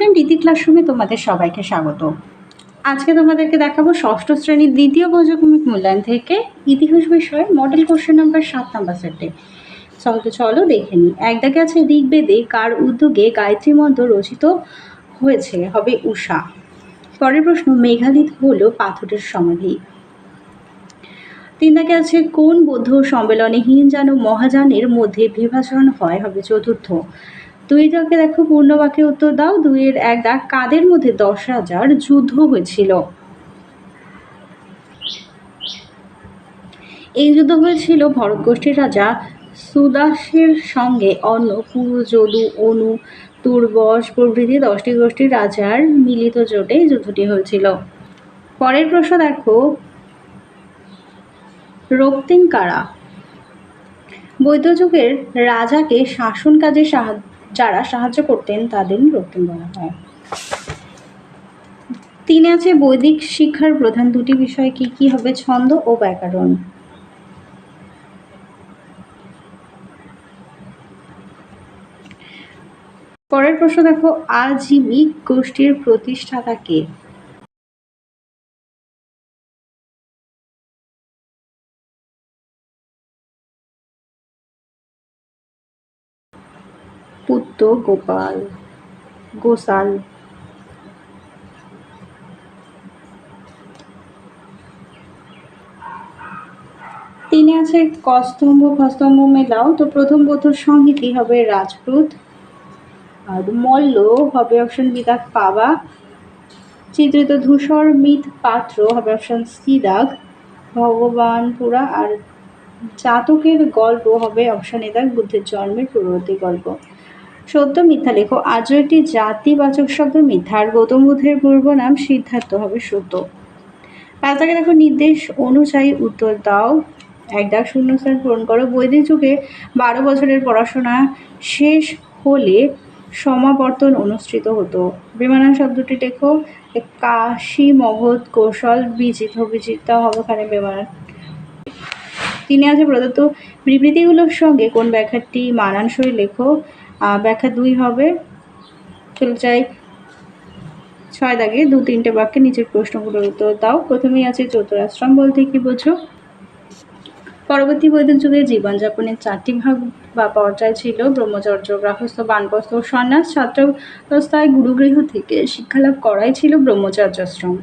Time রীতি ক্লাসরুমে তোমাদের সবাইকে স্বাগত। আজকে তোমাদেরকে দেখাবো ষষ্ঠ শ্রেণির দ্বিতীয় পর্যায়ক্রমিক মূল্যায়ন থেকে ইতিহাস বিষয়ে মডেল কোশ্চেন নাম্বার সাত নাম্বার সেটে চলো চলো দেখে নিই। এক দাগে আছে ঋগ্বেদে কার উদ্যোগে গায়ত্রী মন্ত্র রচিত হয়েছে? হবে উষা। পরের প্রশ্ন মেঘালিত হলো পাথরের সমাধি। তিন দাগে আছে, কোন বৌদ্ধ সম্মেলনে হীনযান ও মহাযানের মধ্যে বিভাজন হয়? হবে চতুর্থ। দুই দাগে দেখো, পূর্ণ বাক্যে উত্তর দাও। দুইয়ের এক দাগ কাদের মধ্যে দশ হাজার যুদ্ধ হয়েছিল। এই যুদ্ধ হয়েছিল ভরত গোষ্ঠীর রাজা সুদাসের সঙ্গে। অন্য যদু, অনু তুর্বস প্রভৃতি দশটি গোষ্ঠীর রাজার মিলিত জোটে যুদ্ধটি হয়েছিল। পরের প্রশ্ন দেখো, রক্তিম কারা? বৈদ্যযুগের রাজাকে শাসন কাজে সাহায্য যারা সাহায্য করতেন তাদের রক্তিম বলা হয়। তিনে আছে বৈদিক শিক্ষার প্রধান দুটি বিষয় কি? কি হবে? ছন্দ ও ব্যাকরণ। পরের প্রশ্ন দেখো আজীবিক গোষ্ঠীর প্রতিষ্ঠাতা কে? পুত্র গোপাল, গোসাল। তিনি আছে কস্তম্ভ খস্তম্ভ মেলাও। তো প্রথম বধুর সংহিতি হবে? রাজপুত। আর মল্ল হবে অপশন বিদাগ পাবা। চিত্রিত ধূসর মিত পাত্র হবে অপশন সি দাগ। ভগবানপুরা আর জাতকের গল্প হবে অপশন এ বুদ্ধের জন্মের পূর্ববর্তী গল্প। সত্য মিথ্যা লেখো। আজও একটি জাতিবাচক শব্দ মিথ্যা, আর গৌতম বুদ্ধের পূর্ব নাম সিদ্ধার্থ হবে সত্য। পাঁচটাকে দেখো, নির্দেশ অনুযায়ী উত্তর দাও। এক দাগ শূন্যস্থান পূরণ করো। বৈদিক যুগে বারো বছরের পড়াশোনা শেষ হলে সমাবর্তন অনুষ্ঠিত হতো। বিমানন শব্দটি লেখো কাশী মগধ কৌশল বিজিত, বিজিতা হবে ওখানে বিমানন তিনি আছে প্রদত্ত বিবৃতিগুলোর সঙ্গে। কোন ব্যাখ্যাটি মানানসই লেখো? ব্যাখ্যা দুই হবে। চলে যাই। ছয় দাগে দু তিনটে বাক্যে নিচের প্রশ্নগুলোর উত্তর দাও। প্রথমেই আছে চতুরাশ্রম বলতে কি বোঝো? পরবর্তী বৈদিক যুগে জীবনযাপনের চারটি ভাগ বা পর্যায় ছিল। ব্রহ্মচর্য, গৃহস্থ, বানপ্রস্থ, সন্ন্যাস, ছাত্রাবস্থায় গুরুগৃহ থেকে শিক্ষালাভ করাই ছিল ব্রহ্মচর্যাশ্রম।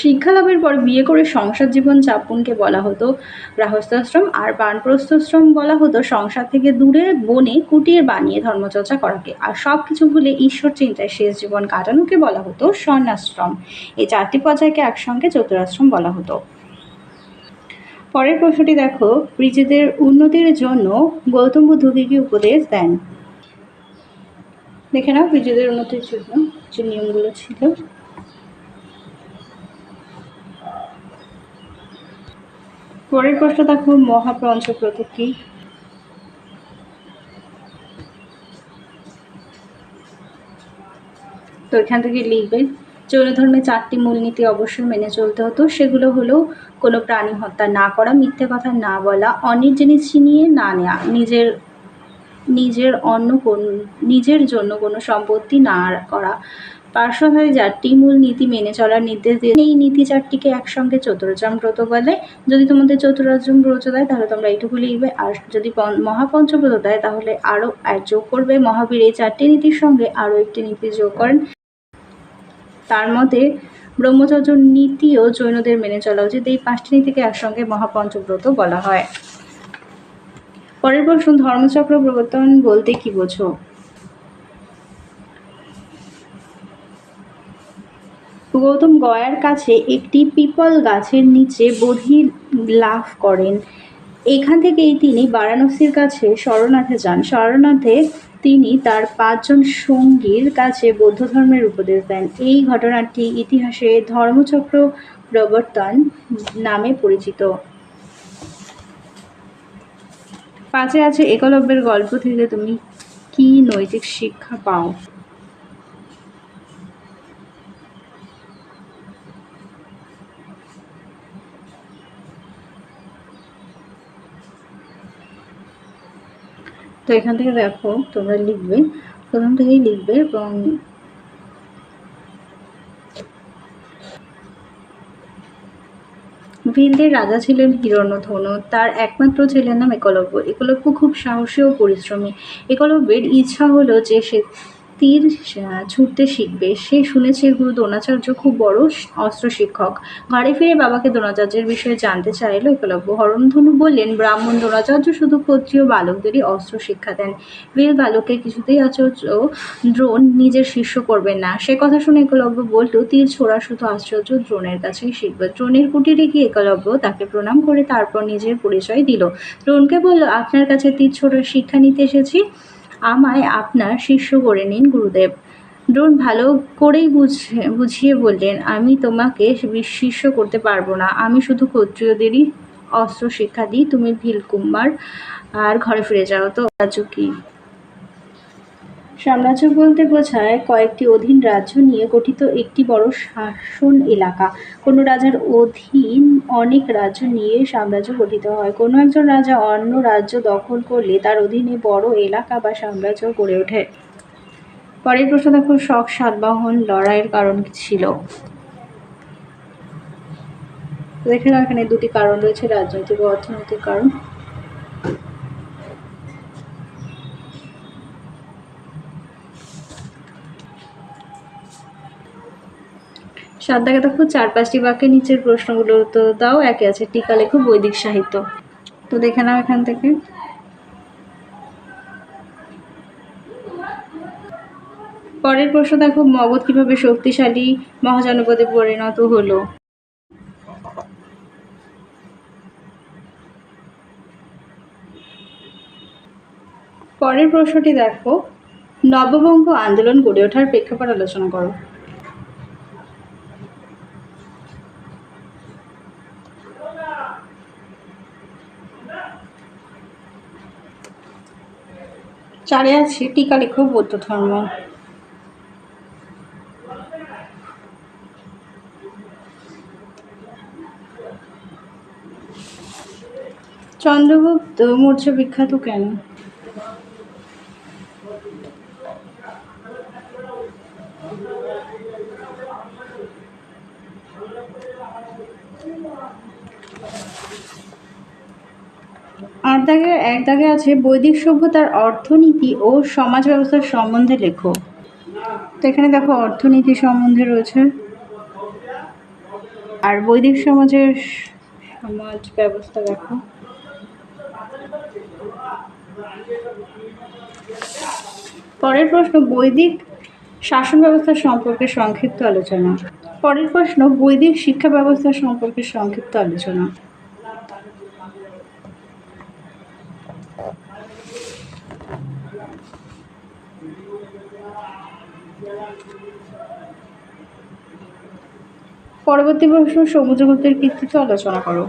শিক্ষালাভের পর বিয়ে করে সংসার জীবন যাপনকে বলা হতো গৃহস্থাশ্রম, আর বানপ্রস্থশ্রম বলা হতো সংসার থেকে দূরে বনে কুটির বানিয়ে ধর্মচর্চা করাকে। আর সব কিছু ভুলে ঈশ্বর চিন্তায় শেষ জীবন কাটানোকে বলা হতো সন্ন্যাশ্রম এই চারটি পর্যায়কে একসঙ্গে চতুরাশ্রম বলা হতো। পরের প্রশ্নটি দেখো, ব্রিজেদের উন্নতির জন্য গৌতম বুদ্ধ কী কী উপদেশ দেন? দেখে নাও ব্রিজেদের উন্নতির জন্য যে নিয়মগুলো ছিল। পরের প্রশ্ন দেখো মহাপঞ্চব্রত কি? তো এখান থেকে লিখবে জৈন ধর্মে চারটি মূলনীতি অবশ্যই মেনে চলতে হতো, সেগুলো হলো কোনো প্রাণী হত্যা না করা, মিথ্যে কথা না বলা অনেক জিনিস ছিনিয়ে না নেওয়া নিজের নিজের অন্য কোন, নিজের জন্য কোনো সম্পত্তি না করা পার্শ্বভাবে চারটি মূল নীতি মেনে চলার নির্দেশ দিয়ে এই নীতি চারটিকে একসঙ্গে চতুরাজ্যম ব্রত বলে। যদি তোমাদের চতুরাজ্যম ব্রত দেয়, তাহলে তোমরা এইটুকু লিখবে। আর যদি মহাপঞ্চব্রত দেয়, তাহলে আরও যোগ করবে। মহাবীর এই চারটি নীতির সঙ্গে আরও একটি নীতি যোগ করেন। তার মতে, ব্রহ্মচর্য নীতিও জৈনদের মেনে চলা উচিত। এই পাঁচটি নীতিকে একসঙ্গে মহাপঞ্চব্রত বলা হয়। পরের প্রশ্ন, ধর্মচক্র প্রবর্তন বলতে কি বোঝো? গৌতম গয়ার কাছে একটি পিপল গাছের নিচে বোধি লাভ করেন। এখান থেকেই তিনি বারাণসীর কাছে শরণার্থে যান। শরণার্থে তিনি তার পাঁচজন সঙ্গীর কাছে বৌদ্ধ ধর্মের উপদেশ দেন। এই ঘটনাটি ইতিহাসে ধর্মচক্র প্রবর্তন নামে পরিচিত। পাঁচে আছে একলব্যের গল্প থেকে তুমি কি নৈতিক শিক্ষা পাও? তো এখান থেকে দেখো তোমরা লিখবে। প্রথম থেকেই লিখবে এবং ভিলদের রাজা ছিলেন হিরণ্যধন। তার একমাত্র ছেলের নাম একলব্য। একলব্য খুব সাহসী ও পরিশ্রমী। একলব্যের ইচ্ছা হলো যে সে তীর ছুটতে শিখবে। সে শুনেছে গুরু দ্রোণাচার্য খুব বড় অস্ত্র শিক্ষক। ঘরে ফিরে বাবাকে দ্রোণাচার্যের বিষয়ে জানতে চাইল একলব্য। হরণধনু বললেন, ব্রাহ্মণ দ্রোণাচার্য শুধু ক্ষত্রিয় বালকদেরই অস্ত্র শিক্ষা দেন। বীর বালককে কিছুতেই আচার্য দ্রোণ নিজের শিষ্য করবেন না। সে কথা শুনে একলব্য বলল, তীর ছোড়া শুধু আশ্চর্য দ্রোণের কাছেই শিখবে। দ্রোণের কুটিরে গিয়ে একলব্য তাকে প্রণাম করে তারপর নিজের পরিচয় দিল। দ্রোণকে বলল, আপনার কাছে তীর ছোড়ার শিক্ষা নিতে এসেছি? আমায় আপনার শিষ্য করে নিন, গুরুদেব। দ্রোণ ভালো করেই বুঝে, বুঝিয়ে বললেন, আমি তোমাকে শিষ্য করতে পারব না। আমি শুধু ক্ষত্রিয়দেরই অস্ত্র শিক্ষা দিই। তুমি ভিলকুম্বার আর ঘরে ফিরে যাও তো। রাজু কি সাম্রাজ্য বলতে বোঝায় কয়েকটি অধীন রাজ্য নিয়ে গঠিত একটি বড় শাসন এলাকা। কোনো রাজার অধীন অনেক রাজ্য নিয়ে সাম্রাজ্য গঠিত হয়। কোনো একজন রাজা অন্য রাজ্য দখল করলে তার অধীনে বড় এলাকা বা সাম্রাজ্য গড়ে ওঠে। পরের প্রশ্ন দেখো শক সাতবাহন, লড়াইয়ের কারণ ছিল? দেখে এখানে দুটি কারণ রয়েছে, রাজনৈতিক ও অর্থনৈতিক কারণ। সাত দেখো চার পাঁচটি বাক্যের নিচের প্রশ্নগুলো তো দাও একে আছে। টিকা লেখো বৈদিক সাহিত্য। তো দেখে নাও এখান থেকে। পরের প্রশ্ন দেখো, মগধ কীভাবে শক্তিশালী মহাজনপদে পরিণত হলো? পরের প্রশ্নটি দেখো, নববঙ্গ আন্দোলন গড়ে ওঠার প্রেক্ষাপট আলোচনা করো। চারে আছে টিকা লেখো বৌদ্ধ ধর্ম। চন্দ্রগুপ্ত মৌর্য বিখ্যাত কেন? আট দাগে এক দাগে আছে বৈদিক সভ্যতার অর্থনীতি ও সমাজ ব্যবস্থার সম্বন্ধে লেখো। তো এখানে দেখো অর্থনীতি সম্বন্ধে রয়েছে। আর বৈদিক সমাজের সমাজ ব্যবস্থা দেখো। পরের প্রশ্ন, বৈদিক শাসন ব্যবস্থা সম্পর্কে সংক্ষিপ্ত আলোচনা। পরের প্রশ্ন, বৈদিক শিক্ষা ব্যবস্থা সম্পর্কে সংক্ষিপ্ত আলোচনা। পরবর্তী প্রশ্ন সমুদ্রগুপ্তের কৃতিত্ব আলোচনা করো।